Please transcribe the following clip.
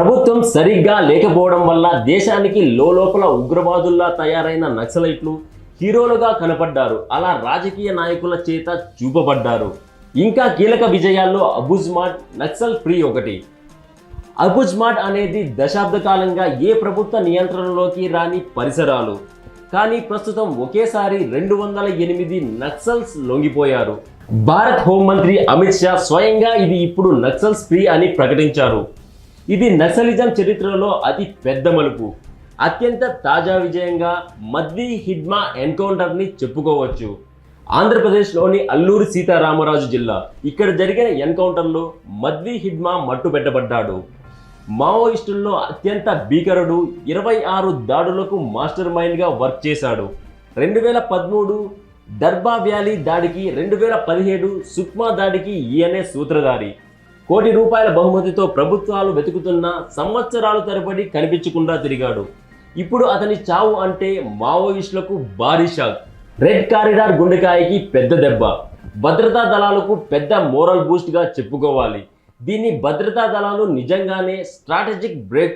ప్రభుత్వం సరిగ్గా లేకపోవడం వల్ల దేశానికి లోపల ఉగ్రవాదుల్లా తయారైన నక్సలైట్లు హీరోలుగా కనపడ్డారు. అలా రాజకీయ నాయకుల చేత చూపబడ్డారు. ఇంకా కీలక విజయాల్లో అబుజ్మాట్ నక్సల్ ఫ్రీ ఒకటి. అబుజ్మాట్ అనేది దశాబ్ద కాలంగా ఏ ప్రభుత్వ నియంత్రణలోకి రాని పరిసరాలు. కానీ ప్రస్తుతం ఒకేసారి రెండు వందల ఎనిమిది నక్సల్స్ లొంగిపోయారు. భారత్ హోంమంత్రి అమిత్ షా స్వయంగా ఇది ఇప్పుడు నక్సల్స్ ఫ్రీ అని ప్రకటించారు. ఇది నక్సలిజం చరిత్రలో అతి పెద్ద మలుపు. అత్యంత తాజా విజయంగా మద్వి హిడ్మా ఎన్కౌంటర్ని చెప్పుకోవచ్చు. ఆంధ్రప్రదేశ్లోని అల్లూరి సీతారామరాజు జిల్లా. ఇక్కడ జరిగిన ఎన్కౌంటర్లో మద్వి హిడ్మా మట్టుబెట్టబడ్డాడు మావోయిస్టుల్లో అత్యంత భీకరుడు ఇరవై ఆరు దాడులకు మాస్టర్ మైండ్గా వర్క్ చేశాడు. రెండు వేల పదమూడు దర్బా వ్యాలీ దాడికి రెండు వేల పదిహేడు సుక్మా దాడికి ఈయనే సూత్రధారి. కోటి రూపాయల బహుమతితో ప్రభుత్వాలు వెతుకుతున్న సంవత్సరాలు తరబడి కనిపించకుండా తిరిగాడు. ఇప్పుడు అతని చావు అంటే మావోయిస్టులకు భారీ షాక్. రెడ్ కారిడార్ గుండెకాయకి పెద్ద దెబ్బ. భద్రతా దళాలకు పెద్ద మోరల్ బూస్ట్గా చెప్పుకోవాలి. దీన్ని భద్రతా దళాలు నిజంగానే స్ట్రాటజిక్ బ్రేక్